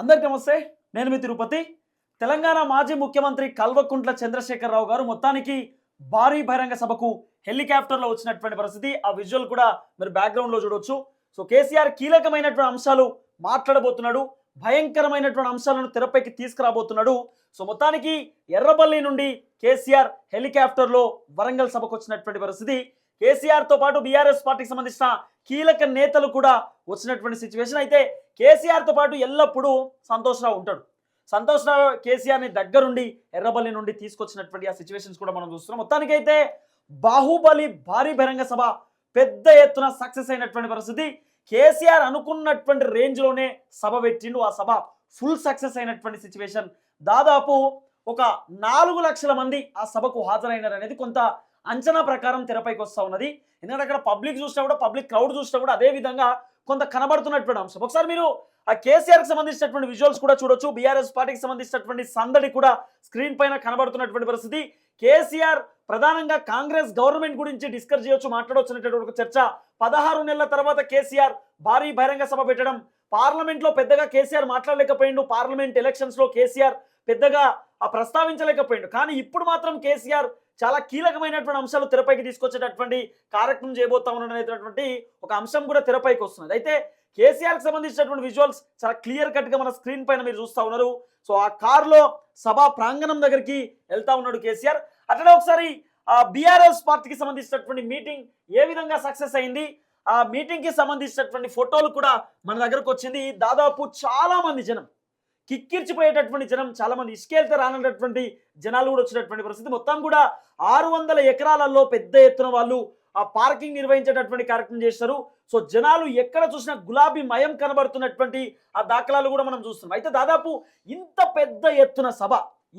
అందరికీ నమస్తే నేను మీ తిరుపతి. తెలంగాణ మాజీ ముఖ్యమంత్రి కల్వకుంట్ల చంద్రశేఖరరావు గారు మొత్తానికి భారీ బహిరంగ సభకు హెలికాప్టర్లో వచ్చినటువంటి పరిస్థితి. ఆ విజువల్ కూడా మీరు బ్యాక్గ్రౌండ్లో చూడొచ్చు. సో కేసీఆర్ కీలకమైనటువంటి అంశాలు మాట్లాడబోతున్నాడు. భయంకరమైనటువంటి అంశాలను తెరపైకి తీసుకురాబోతున్నాడు. సో మొత్తానికి ఎర్రబల్లి నుండి కేసీఆర్ హెలికాప్టర్లో వరంగల్ సభకు వచ్చినటువంటి పరిస్థితి. కేసీఆర్తో పాటు బీఆర్ఎస్ పార్టీకి సంబంధించిన కీలక నేతలు కూడా వచ్చినటువంటి సిచ్యువేషన్ అయితే కేసీఆర్తో పాటు ఎల్లప్పుడూ సంతోష్ రావు ఉంటాడు. సంతోష్ రావు దగ్గరుండి ఎర్రబల్లి నుండి తీసుకొచ్చినటువంటి ఆ సిచ్యువేషన్స్ కూడా మనం చూస్తున్నాం. మొత్తానికైతే బాహుబలి భారీ బహిరంగ సభ పెద్ద ఎత్తున సక్సెస్ అయినటువంటి పరిస్థితి. కేసీఆర్ అనుకున్నటువంటి రేంజ్లోనే సభ పెట్టిండు. ఆ సభ ఫుల్ సక్సెస్ అయినటువంటి సిచ్యువేషన్. దాదాపు ఒక నాలుగు లక్షల మంది ఆ సభకు హాజరైనారు అనేది కొంత అంచనా ప్రకారం తెరపైకి వస్తూ ఉన్నది. ఎందుకంటే అక్కడ పబ్లిక్ చూసినా కూడా పబ్లిక్ క్రౌడ్ చూసినా కూడా అదే విధంగా కొంత కనబడుతున్నటువంటి అంశం. ఒకసారి మీరు ఆ కేసీఆర్కి సంబంధించినటువంటి విజువల్స్ కూడా చూడొచ్చు. బీఆర్ఎస్ పార్టీకి సంబంధించినటువంటి సందడి కూడా స్క్రీన్ పైన కనబడుతున్నటువంటి పరిస్థితి. కేసీఆర్ ప్రధానంగా కాంగ్రెస్ గవర్నమెంట్ గురించి డిస్కస్ చేయొచ్చు మాట్లాడవచ్చు అనేటటువంటి ఒక చర్చ పదహారు నెలల తర్వాత కేసీఆర్ భారీ బహిరంగ సభ పెట్టడం పార్లమెంట్లో పెద్దగా కేసీఆర్ మాట్లాడలేకపోయిండు పార్లమెంట్ ఎలక్షన్స్లో కేసీఆర్ పెద్దగా ఆ ప్రస్తావించలేకపోయిండు. కానీ ఇప్పుడు మాత్రం కేసీఆర్ చాలా కీలకమైనటువంటి అంశాలు తెరపైకి తీసుకొచ్చేటటువంటి కార్యక్రమం చేయబోతా ఉన్నాడు అనేటటువంటి ఒక అంశం కూడా తెరపైకి వస్తున్నది. అయితే కేసీఆర్కి సంబంధించినటువంటి విజువల్స్ చాలా క్లియర్ కట్గా మన స్క్రీన్ పైన మీరు చూస్తా ఉన్నారు. సో ఆ కార్లో సభా ప్రాంగణం దగ్గరికి వెళ్తా ఉన్నాడు కేసీఆర్. అట్లనే ఒకసారి బీఆర్ఎస్ పార్టీకి సంబంధించినటువంటి మీటింగ్ ఏ విధంగా సక్సెస్ అయింది? ఆ మీటింగ్కి సంబంధించినటువంటి ఫోటోలు కూడా మన దగ్గరకు వచ్చింది. దాదాపు చాలా మంది జనం కిక్కిర్చిపోయేటటువంటి జనం చాలా మంది ఇసుకెళ్తే రానటువంటి జనాలు కూడా వచ్చినటువంటి పరిస్థితి. మొత్తం కూడా ఆరు వందల ఎకరాలలో పెద్ద ఎత్తున వాళ్ళు ఆ పార్కింగ్ నిర్వహించేటటువంటి కార్యక్రమం చేశారు. సో జనాలు ఎక్కడ చూసినా గులాబీ మయం కనబడుతున్నటువంటి ఆ దాఖలాలు కూడా మనం చూస్తున్నాం. అయితే దాదాపు ఇంత పెద్ద ఎత్తున సభ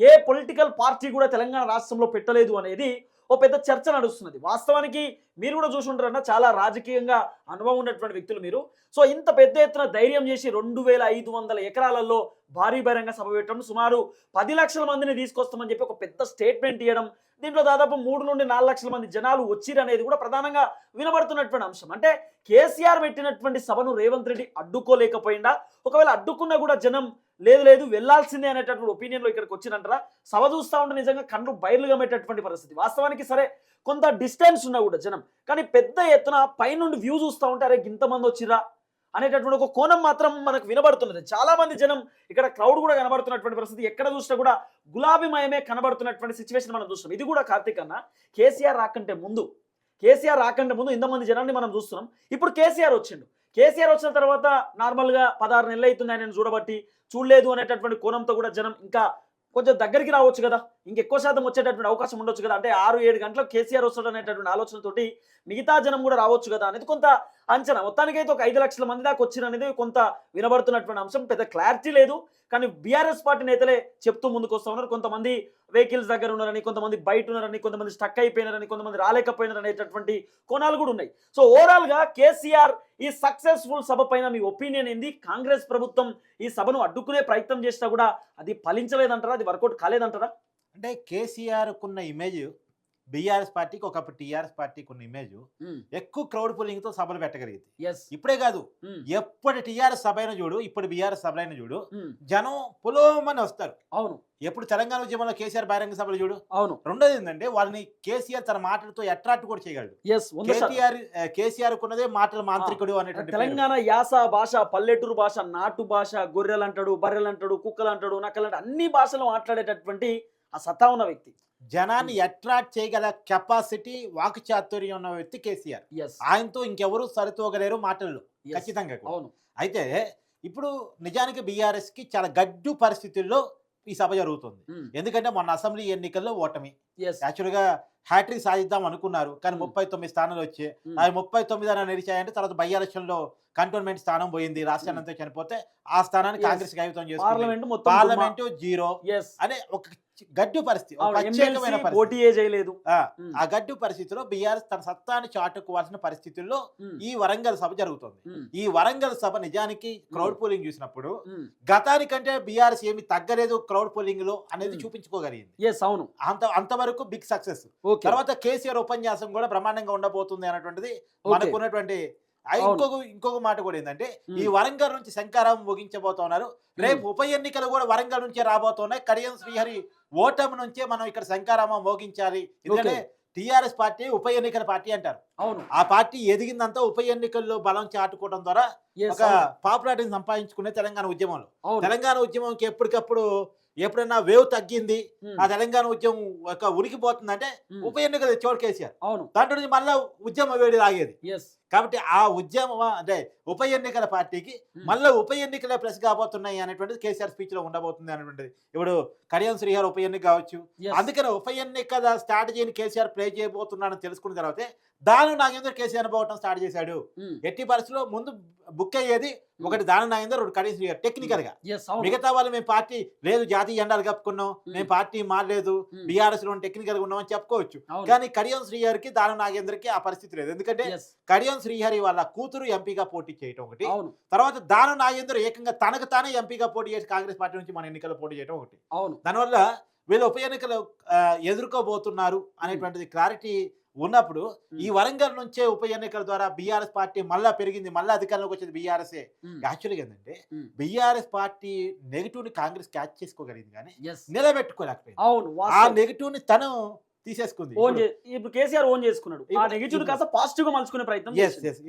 ఏ పొలిటికల్ పార్టీ కూడా తెలంగాణ రాష్ట్రంలో పెట్టలేదు అనేది ఓ పెద్ద చర్చ నడుస్తున్నది. వాస్తవానికి మీరు కూడా చూసుంటారన్న చాలా రాజకీయంగా అనుభవం ఉన్నటువంటి వ్యక్తులు మీరు. సో ఇంత పెద్ద ఎత్తున ధైర్యం చేసి రెండు వేల ఐదు వందల ఎకరాలలో భారీ బహిరంగ సభ పెట్టడం సుమారు పది లక్షల మందిని తీసుకొస్తామని చెప్పి ఒక పెద్ద స్టేట్మెంట్ ఇవ్వడం దీంట్లో దాదాపు మూడు నుండి నాలుగు లక్షల మంది జనాలు వచ్చిరు అనేది కూడా ప్రధానంగా వినబడుతున్నటువంటి అంశం. అంటే కేసీఆర్ పెట్టినటువంటి సభను రేవంత్ రెడ్డి అడ్డుకోలేకపోయిందా ఒకవేళ అడ్డుకున్నా కూడా జనం లేదు లేదు వెళ్ళాల్సిందే అనేటటువంటి ఒపీనియన్లో ఇక్కడికి వచ్చినంటారా సభ చూస్తూ ఉంటే నిజంగా కళ్ళు బయలుగా పెట్టేటువంటి పరిస్థితి. వాస్తవానికి సరే కొంత డిస్టెన్స్ ఉన్నా కూడా జనం. కానీ పెద్ద ఎత్తున పైనుండి వ్యూ చూస్తూ ఉంటే అరే ఇంతమంది వచ్చిరా అనేటటువంటి ఒక కోణం మాత్రం మనకు వినబడుతున్నది. చాలా మంది జనం ఇక్కడ క్రౌడ్ కూడా కనబడుతున్నటువంటి పరిస్థితి. ఎక్కడ చూసినా కూడా గులాబీమయమే కనబడుతున్నటువంటి సిచ్యువేషన్ మనం చూస్తున్నాం. ఇది కూడా కార్తీక్ అన్న కేసీఆర్ రాకంటే ముందు కేసీఆర్ రాకంటే ముందు ఇంతమంది జనాన్ని మనం చూస్తున్నాం. ఇప్పుడు కేసీఆర్ వచ్చిండు. కేసీఆర్ వచ్చిన తర్వాత నార్మల్గా పదహారు నెలలు అవుతుంది ఆయన చూడబట్టి. చూడలేదు అనేటటువంటి కోణంతో కూడా జనం ఇంకా కొంచెం దగ్గరికి రావచ్చు కదా. ఇంకెక్కువ శాతం వచ్చేటటువంటి అవకాశం ఉండొచ్చు కదా. అంటే ఆరు ఏడు గంటలకు కేసీఆర్ వస్తాడు అనేటటువంటి ఆలోచనతోటి మిగతా జనం కూడా రావచ్చు కదా. అనేది కొంత అంచనా. మొత్తానికైతే ఒక ఐదు లక్షల మంది దాకా వచ్చిన అనేది కొంత వినబడుతున్నటువంటి అంశం. పెద్ద క్లారిటీ లేదు. కానీ బీఆర్ఎస్ పార్టీ నేతలే చెప్తూ ముందుకు వస్తూ ఉన్నారు. కొంతమంది వెహికల్స్ దగ్గర ఉన్నారని కొంతమంది బయట ఉన్నారని కొంతమంది స్టక్ అయిపోయినారని కొంతమంది రాలేకపోయినారు అనేటటువంటి కోణాలు కూడా ఉన్నాయి. సో ఓవరాల్గా కేసీఆర్ ఈ సక్సెస్ఫుల్ సభ పైన మీ ఒపీనియన్ ఏంది? కాంగ్రెస్ ప్రభుత్వం ఈ సభను అడ్డుకునే ప్రయత్నం చేసినా కూడా అది ఫలించలేదంటారా? అది వర్కౌట్ కాలేదంటారా? అంటే కేసీఆర్కున్న ఇమేజ్ బీఆర్ఎస్ పార్టీకి ఒకప్పుడు టీఆర్ఎస్ పార్టీకి ఉన్న ఇమేజ్ ఎక్కువ క్రౌడ్ పుల్లింగ్తో సభలు పెట్టగలిగింది. ఇప్పుడే కాదు. ఎప్పటి టీఆర్ఎస్ సభ అయినా చూడు ఇప్పుడు బీఆర్ఎస్ సభ అయినా చూడు జనం పొలోమని వస్తారు. అవును. ఎప్పుడు తెలంగాణ ఉద్యమంలో కేసీఆర్ బహిరంగ సభలు చూడు. అవును. రెండోది ఏంటంటే వాళ్ళని కేసీఆర్ తన మాటలతో అట్రాక్ట్ కూడా చేయగలడు. కేటీఆర్ కేసీఆర్ కున్నదే మాటల మాంత్రికుడు అనేటువంటి. తెలంగాణ యాస భాష పల్లెటూరు భాష నాటు భాష గొర్రెలు అంటాడు బర్రెలు అంటాడు కుక్కలు అంటాడు నక్కలు అంటాడు అన్ని భాషలు మాట్లాడేటటువంటి ఆ సత్తా ఉన్న వ్యక్తి. జనాన్ని అట్రాక్ట్ చేయగల కెపాసిటీ వాక్చాతుర్యం ఉన్న వ్యక్తి కేసీఆర్. ఆయనతో ఇంకెవరు సరితూగలేరు మాటల్లో. ఖచ్చితంగా. అవును. అయితే ఇప్పుడు నిజానికి బీఆర్ఎస్కి చాలా గడ్డు పరిస్థితుల్లో ఈ సభ జరుగుతుంది. ఎందుకంటే మొన్న అసెంబ్లీ ఎన్నికల్లో ఓటమి. యాక్చువల్గా హ్యాట్రిక్ సాధిద్దాం అనుకున్నారు. కానీ. ముప్పై తొమ్మిది స్థానాలు వచ్చాయి. అవి ముప్పై తొమ్మిది అని నిలిచాయంటే తర్వాత బై కంటోన్మెంట్ స్థానం పోయింది రాష్ట్రాన్ని అంతా చనిపోతే ఆ స్థానాన్ని. కాంగ్రెస్ కైవతం చేసుకుంది. పార్లమెంట్ జీరో అనే ఒక గడ్డు పరిస్థితి చేయలేదు. ఆ, గడ్డు పరిస్థితిలో బీఆర్ఎస్ తన సత్తాన్ని చాటుకోవాల్సిన పరిస్థితుల్లో ఈ వరంగల్ సభ జరుగుతుంది. ఈ వరంగల్ సభ నిజానికి క్రౌడ్ పోలింగ్ చూసినప్పుడు. గతానికంటే బీఆర్ఎస్ ఏమి తగ్గలేదు క్రౌడ్ పోలింగ్లో అనేది. చూపించుకోగలిగింది. అవును. అంత అంతవరకు బిగ్ సక్సెస్. తర్వాత కేసీఆర్ ఉపన్యాసం కూడా బ్రహ్మాండంగా ఉండబోతుంది అన్నటువంటిది ఓకే. మనకున్నటువంటి. ఇంకొక ఇంకొక మాట కూడా ఏంటంటే. ఈ వరంగల్ నుంచి శంకారావం ముగించబోతున్నారు. రేపు ఉప ఎన్నికలు కూడా వరంగల్ నుంచే రాబోతున్నాయి. కడియం శ్రీహరి ఓటమి నుంచే మనం ఇక్కడ శంకారామం మోగించాలి. ఎందుకంటే టిఆర్ఎస్ పార్టీ ఉప ఎన్నికల పార్టీ అంటారు. అవును. ఆ పార్టీ ఎదిగిందంతా ఉప ఎన్నికల్లో బలం చాటుకోవడం ద్వారా ఒక అవును. పాపులారిటీని సంపాదించుకునే తెలంగాణ ఉద్యమంలో. తెలంగాణ ఉద్యమంకి ఎప్పటికప్పుడు ఎప్పుడైనా వేవ్ తగ్గింది ఆ తెలంగాణ ఉద్యమం ఒక ఉనికిపోతుందంటే ఉప ఎన్నికలు చోటు కేసీఆర్. అవును. దాంట్లో నుంచి మళ్ళా ఉద్యమ వేడి లాగేది. కాబట్టి ఆ ఉద్యమం అంటే ఉప ఎన్నికల పార్టీకి మళ్ళీ ఉప ఎన్నికలే ప్లస్ కాబోతున్నాయి అనేటువంటిది కేసీఆర్ స్పీచ్లో ఉండబోతుంది అనేటువంటిది. ఇప్పుడు కడియం శ్రీహార్ ఉప ఎన్నిక కావచ్చు. అందుకని ఉప ఎన్నికల స్ట్రాటజీని కేసీఆర్ ప్లే చేయబోతున్నాడని తెలుసుకున్న తర్వాత దాని నాగేందర్ కేసీఆర్ పోవటం స్టార్ట్ చేశాడు. ఎట్టి పరిస్థితుల్లో ముందు బుక్ అయ్యేది ఒకటి దాని నాగేందర్ ఒకటి కడియం శ్రీహార్. టెక్నికల్గా మిగతా వాళ్ళు మేము పార్టీ లేదు జాతీయ ఎండాలు కప్పుకున్నాం మేము పార్టీ మారలేదు బీఆర్ఎస్లో టెక్నికల్గా ఉన్నామని చెప్పుకోవచ్చు. కానీ కడియం శ్రీహరికి దాని నాగేందర్కి ఆ పరిస్థితి లేదు. ఎందుకంటే కడియం శ్రీహరి వాళ్ళ కూతురు ఎంపీగా పోటీ చేయటం ఒకటి. తర్వాత దానం నాగేందర్ ఏకంగా తనకు తానే ఎంపీగా పోటీ చేసి కాంగ్రెస్ పార్టీ నుంచి మన ఎన్నికల్లో పోటీ చేయడం ఒకటి. అవును. దానివల్ల వీళ్ళు ఉప ఎన్నికలు ఎదుర్కోబోతున్నారు అనేటువంటిది క్లారిటీ ఉన్నప్పుడు ఈ వరంగల్ నుంచే ఉప ఎన్నికల ద్వారా బీఆర్ఎస్ పార్టీ మళ్ళా పెరిగింది మళ్ళీ అధికారంలోకి వచ్చేది బీఆర్ఎస్ఏ. యాక్చువల్గా ఏంటంటే బీఆర్ఎస్ పార్టీ నెగిటివ్ని కాంగ్రెస్ క్యాచ్ చేసుకోగలిగింది కానీ నిలబెట్టుకోలేకపోయింది. ఆ. నెగిటివ్ని తను తీసేసుకుంది. ఓన్ ఇప్పుడు కేసీఆర్ ఓన్ చేసుకున్నాడు. ఆ నెగిటివ్ కాస్త పాజిటివ్గా మలుచుకునే ప్రయత్నం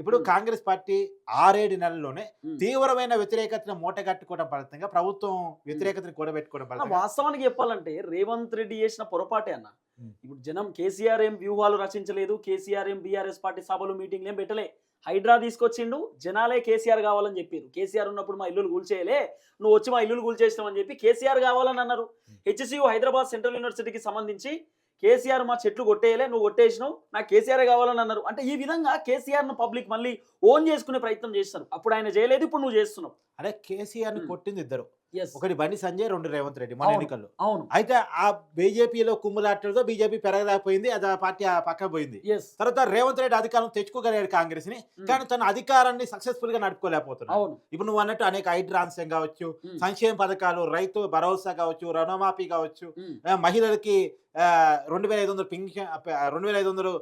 ఇప్పుడు ఉమ్. కాంగ్రెస్ పార్టీ ఆరేడు నెలల్లోనే ఉమ్. తీవ్రమైన వ్యతిరేకతను మూటగట్టుకోవడం ఫలితంగా ప్రభుత్వం వ్యతిరేకతను కూడబెట్టుకోవడం అన్న, ఫలితంగా వాస్తవానికి చెప్పాలంటే రేవంత్ రెడ్డి చేసిన పొరపాటే అన్న. ఉమ్. ఇప్పుడు జనం కేసీఆర్ ఏం వ్యూహాలు రచించలేదు కేసీఆర్ ఏం బీఆర్ఎస్ పార్టీ సభలు మీటింగ్లు ఏం పెట్టలే. హైడ్రా తీసుకొచ్చిండు జనాలే కేసీఆర్ కావాలని చెప్పారు. కేసీఆర్ ఉన్నప్పుడు మా ఇల్లులు కూల్చేయలే నువ్వు వచ్చి మా ఇల్లులు కూల్చేసినావు అని చెప్పి కేసీఆర్ కావాలని అన్నారు. హెచ్సియు హైదరాబాద్ సెంట్రల్ యూనివర్సిటీకి సంబంధించి కేసీఆర్ మా చెట్లు కొట్టేయలే నువ్వు కొట్టేసినావు నాకు కేసీఆర్ కావాలని అన్నారు. అంటే ఈ విధంగా కేసీఆర్ను పబ్లిక్ మళ్ళీ ఓన్ చేసుకునే ప్రయత్నం చేస్తారు. అప్పుడు ఆయన చేయలేదు ఇప్పుడు నువ్వు చేస్తున్నావు. అదే కేసీఆర్ని ఉమ్. కొట్టింది ఇద్దరు. ఒకటి బండి సంజయ్ రెండు రేవంత్ రెడ్డి మన. ఎన్నికల్లో. అవును. అయితే ఆ బీజేపీలో కుమ్ములాటలతో బీజేపీ పెరగలేకపోయింది అది ఆ పార్టీ ఆ పక్క పోయింది. తర్వాత రేవంత్ రెడ్డి అధికారం తెచ్చుకోగలిగాడు కాంగ్రెస్ని కానీ తన అధికారాన్ని సక్సెస్ఫుల్గా నడుపుకోలేకపోతున్నాడు. అవును. ఇప్పుడు నువ్వు అన్నట్టు అనేక హైడ్రాన్సం కావచ్చు ఉమ్. సంక్షేమ పథకాలు రైతు భరోసా కావచ్చు రుణమాఫీ కావచ్చు. ఆ, మహిళలకి రెండు వేల ఐదు వందలు పింఛన్ రెండు వేల ఐదు వందలు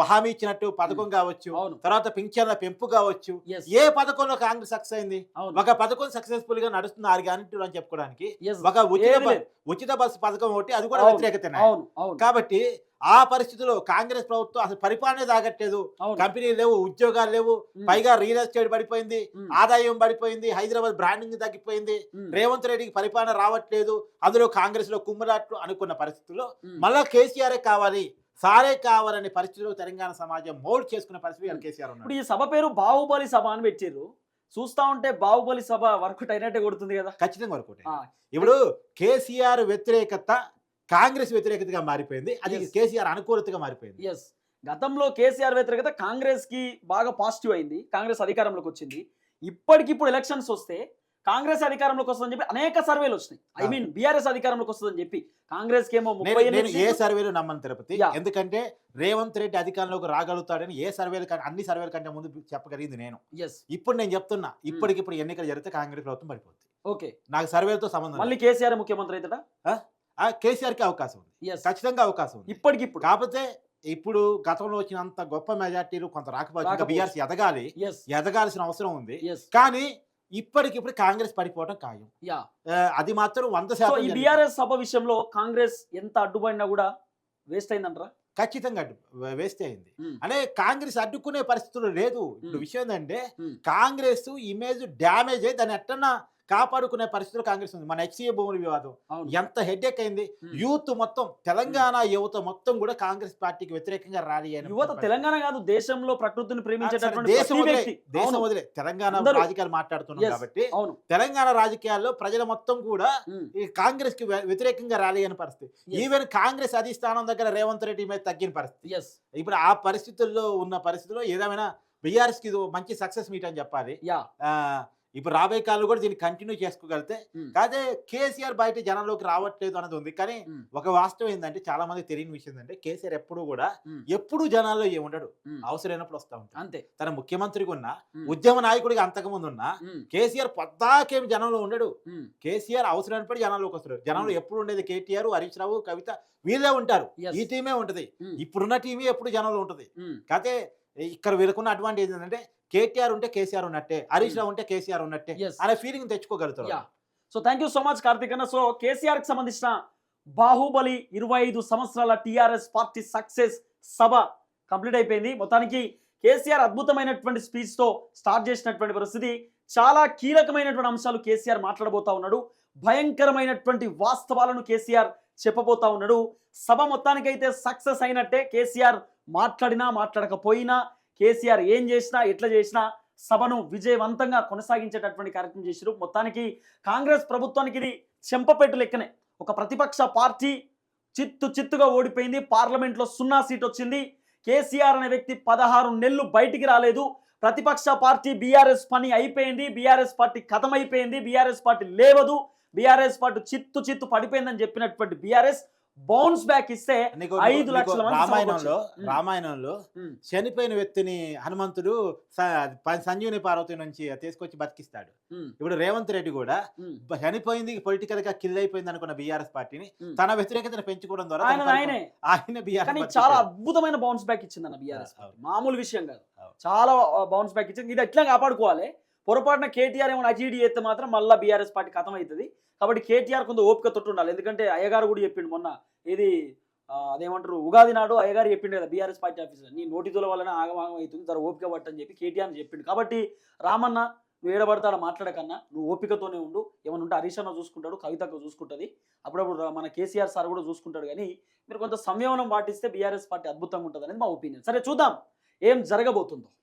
హామీ ఇచ్చినట్టు పథకం కావచ్చు తర్వాత పింఛన్ల పెంపు కావచ్చు ఏ పథకంలో కాంగ్రెస్ సక్సెస్ అయింది? ఒక పథకం సక్సెస్ఫుల్గా నడుస్తుంది ఆరు అని చెప్పుకోవడానికి ఒక ఉచిత. ఉచిత బస్సు పథకం ఒకటి అది కూడా. వ్యతిరేకత కాబట్టి ఆ పరిస్థితిలో కాంగ్రెస్ ప్రభుత్వం అసలు పరిపాలనే తాగట్లేదు కంపెనీలు లేవు ఉద్యోగాలు లేవు. పైగా రియల్ ఎస్టేట్ పడిపోయింది. ఆదాయం పడిపోయింది హైదరాబాద్ బ్రాండింగ్ తగ్గిపోయింది. రేవంత్ రెడ్డికి పరిపాలన రావట్లేదు. అందులో కాంగ్రెస్లో కుమ్మరాట్లు అనుకున్న పరిస్థితుల్లో. మళ్ళా కేసీఆర్ కావాలి. సారే కావాలనే పరిస్థితిలో తెలంగాణ సమాజం మోల్డ్ చేసుకున్న పరిస్థితి కేసీఆర్ ఇప్పుడు ఈ సభ పేరు బాహుబలి సభ అని పెట్టిర్రు. చూస్తా ఉంటే బాహుబలి సభ వర్కౌట్ అయినట్టే కొడుతుంది కదా. ఖచ్చితంగా వరకు ఆ, ఇప్పుడు కేసీఆర్ వ్యతిరేకత కాంగ్రెస్ వ్యతిరేకతగా మారిపోయింది. అది. కేసీఆర్ అనుకూలతగా మారిపోయింది. ఎస్ గతంలో కేసీఆర్ వ్యతిరేకత కాంగ్రెస్కి బాగా పాజిటివ్ అయింది. కాంగ్రెస్ అధికారంలోకి వచ్చింది. ఇప్పటికిప్పుడు ఎలక్షన్స్ వస్తే కాంగ్రెస్ అధికారంలోకి వస్తుందని చెప్పి అనేక సర్వేలు వచ్చినాయి. ఐ. మీన్ బీఆర్ఎస్ అధికారంలోకి వస్తుందని చెప్పి కాంగ్రెస్కి ఏమో ముప్పై నేను నేను ఎనిమిది ఏ. సర్వేలు నమ్మను తిరుపతి. ఎందుకంటే రేవంత్ రెడ్డి అధికారంలోకి రాగలుగుతాడని ఏ సర్వేలు కంటే అన్ని సర్వేల కంటే ముందు చెప్పగలిగింది నేను. ఇప్పుడు నేను చెప్తున్నా ఇప్పటికిప్పుడు ఎన్నికలు జరిగితే కాంగ్రెస్ ప్రభుత్వం పడిపోతుంది ఓకే. నాకు సర్వేలతో సంబంధం మళ్ళీ కేసీఆర్ ముఖ్యమంత్రి అవుతాడా కేసీఆర్కి అవకాశం ఉంది. ఖచ్చితంగా అవకాశం ఉంది. ఇప్పటికిప్పుడు. కాకపోతే ఇప్పుడు గతంలో వచ్చినంత గొప్ప మెజార్టీలు కొంత రాకపోవచ్చు. బీఆర్సీ ఎదగాలి. ఎదగాల్సిన అవసరం ఉంది. కానీ ఇప్పటికిప్పుడు కాంగ్రెస్ పడిపోవడం ఖాయం అది మాత్రం వంద శాతం ఈ. బీఆర్ఎస్ సభ విషయంలో కాంగ్రెస్ ఎంత అడ్డుపడినా కూడా వేస్ట్ అయిందంటారా ఖచ్చితంగా అడ్డు వేస్తే అయింది. అంటే కాంగ్రెస్ అడ్డుకునే పరిస్థితులు లేదు ఇప్పుడు. విషయం ఏంటంటే. కాంగ్రెస్ ఇమేజ్ డ్యామేజ్ అయ్యి దాన్ని ఎట్టన్నా కాపాడుకునే పరిస్థితులు కాంగ్రెస్ ఉంది. మన హెచ్సీఏ భూముల వివాదం. ఎంత హెడేక్ అయింది. యూత్ మొత్తం తెలంగాణ యువత మొత్తం కూడా కాంగ్రెస్ పార్టీకి వ్యతిరేకంగా ర్యాలీ అయిన యువత. తెలంగాణ కాదు దేశంలో ప్రకృతిని ప్రేమించేటటువంటి దేశం వదిలే దేశం తెలంగాణ. రాజకీయాలు మాట్లాడుతున్నాం. కాబట్టి తెలంగాణ రాజకీయాల్లో ప్రజల మొత్తం కూడా ఈ కాంగ్రెస్కి వ్య- వ్యతిరేకంగా ర్యాలీ అయిన పరిస్థితి. ఈవెన్ కాంగ్రెస్ అధిష్టానం దగ్గర రేవంత్ రెడ్డి మీద తగ్గిన పరిస్థితి. ఇప్పుడు ఆ పరిస్థితుల్లో ఉన్న పరిస్థితిలో ఏదేమైనా బీఆర్ఎస్కి మంచి సక్సెస్ మీట్ అని చెప్పాలి. ఇప్పుడు రాబోయే కాలంలో కూడా దీన్ని కంటిన్యూ చేసుకోగలితే కాదే కేసీఆర్ బయట జనంలోకి రావట్లేదు అన్నది ఉంది. కానీ ఒక వాస్తవం ఏంటంటే చాలా మంది తెలియని విషయం ఏంటంటే కేసీఆర్ ఎప్పుడు కూడా ఎప్పుడు జనాల్లో ఏముండడు? అవసరమైనప్పుడు వస్తా ఉంటాడు. అంతే. తన ముఖ్యమంత్రిగా ఉన్న ఉద్యమ నాయకుడిగా అంతకుముందు ఉన్న కేసీఆర్ పొద్దాకేమి జనంలో ఉండడు. కేసీఆర్ అవసరమైనప్పుడు జనంలోకి వస్తాడు. జనంలో ఎప్పుడు ఉండేది కేటీఆర్ హరీష్ రావు కవిత వీళ్ళే ఉంటారు. ఈ టీమే ఉంటది. ఇప్పుడున్న టీమే ఎప్పుడు జనంలో ఉంటది. కాకపోతే ఇక్కడ వీళ్ళకున్న అడ్వాంటేజ్ ఏంటంటే కేటీఆర్ ఉంటే కేసీఆర్ ఉన్నట్టే హరీష్ రావు ఉంటే కేసీఆర్ ఉన్నట్టే. అనే feeling తెచ్చుకోగలుగుతారు so thank you so much Karthik అన్న. సో కేసీఆర్కి సంబంధించిన బాహుబలి ఇరవై ఐదు సంవత్సరాల టిఆర్ఎస్ పార్టీ సక్సెస్ సభ కంప్లీట్ అయిపోయింది. మొత్తానికి కేసీఆర్ అద్భుతమైనటువంటి స్పీచ్తో స్టార్ట్ చేసినటువంటి పరిస్థితి. చాలా కీలకమైనటువంటి అంశాలు కేసీఆర్ మాట్లాడబోతా ఉన్నాడు. భయంకరమైనటువంటి వాస్తవాలను కేసీఆర్ చెప్పబోతా ఉన్నాడు. సభ మొత్తానికైతే సక్సెస్ అయినట్టే కేసీఆర్ మాట్లాడినా మాట్లాడకపోయినా కేసీఆర్ ఏం చేసినా ఎట్లా చేసినా సభను విజయవంతంగా కొనసాగించేటటువంటి కార్యక్రమం చేశారు మొత్తానికి కాంగ్రెస్ ప్రభుత్వానికి ఇది చెంపపెట్టు లెక్కనే. ఒక ప్రతిపక్ష పార్టీ చిత్తు చిత్తుగా ఓడిపోయింది. పార్లమెంట్లో సున్నా సీట్ వచ్చింది. కేసీఆర్ అనే వ్యక్తి పదహారు నెలలు బయటికి రాలేదు. ప్రతిపక్ష పార్టీ బీఆర్ఎస్ పని అయిపోయింది. బీఆర్ఎస్ పార్టీ కథమైపోయింది. అయిపోయింది బీఆర్ఎస్ పార్టీ లేవదు. బీఆర్ఎస్ పార్టీ చిత్తు చిత్తు పడిపోయిందని చెప్పినటువంటి బీఆర్ఎస్ బౌన్స్ బ్యాక్ ఇస్తే నీకు- ఐదు లక్షల రామాయణంలో. రామాయణంలో. చనిపోయిన వ్యక్తిని హనుమంతుడు సంజీవుని పార్వతి నుంచి తీసుకొచ్చి బతికిస్తాడు ఇప్పుడు రేవంత్ రెడ్డి కూడా చనిపోయింది పొలిటికల్గా కిల్ అయిపోయింది అనుకున్న బీఆర్ఎస్ పార్టీని. తన వ్యతిరేకతను పెంచుకోవడం ద్వారా ఆయన పరిపాలన- ఆయనే ఆయన బీఆర్ఎస్ చాలా. అద్భుతమైన బౌన్స్ బ్యాక్ ఇచ్చింది అన్న బీఆర్ఎస్. మామూలు విషయం కాదు. చాలా బౌన్స్ బ్యాక్ ఇచ్చింది ఇది ఎట్లా కాపాడుకోవాలి పొరపాటున కేటీఆర్ ఏమైనా అజీడి చేస్తే మాత్రం మళ్ళీ బీఆర్ఎస్ పార్టీ కథం అవుతుంది కాబట్టి కేటీఆర్ కొంత ఓపిక తొట్టు ఉండాలి ఎందుకంటే అయ్యగారు కూడా చెప్పిండు మొన్న ఇది అదేమంటారు? ఉగాది నాడు అయ్యగారు చెప్పిండు కదా బీఆర్ఎస్ పార్టీ ఆఫీసర్ నీ నోటితుల వలన ఆగమాగం అవుతుంది తర్వాత ఓపిక పట్టని చెప్పి కేటీఆర్ చెప్పిండు. కాబట్టి రామన్న నువ్వు ఏడబడతాడు మాట్లాడకన్నా నువ్వు ఓపికతోనే ఉండు. ఏమన్నా ఉంటే హరీష్ అన్న చూసుకుంటాడు కవితకు చూసుకుంటుంది. అప్పుడప్పుడు మన కేసీఆర్ సార్ కూడా చూసుకుంటాడు కానీ మీరు కొంత సంయమనం పాటిస్తే బీఆర్ఎస్ పార్టీ అద్భుతంగా ఉంటుంది అనేది మా ఒపీనియన్. సరే చూద్దాం. ఏం జరగబోతుందో.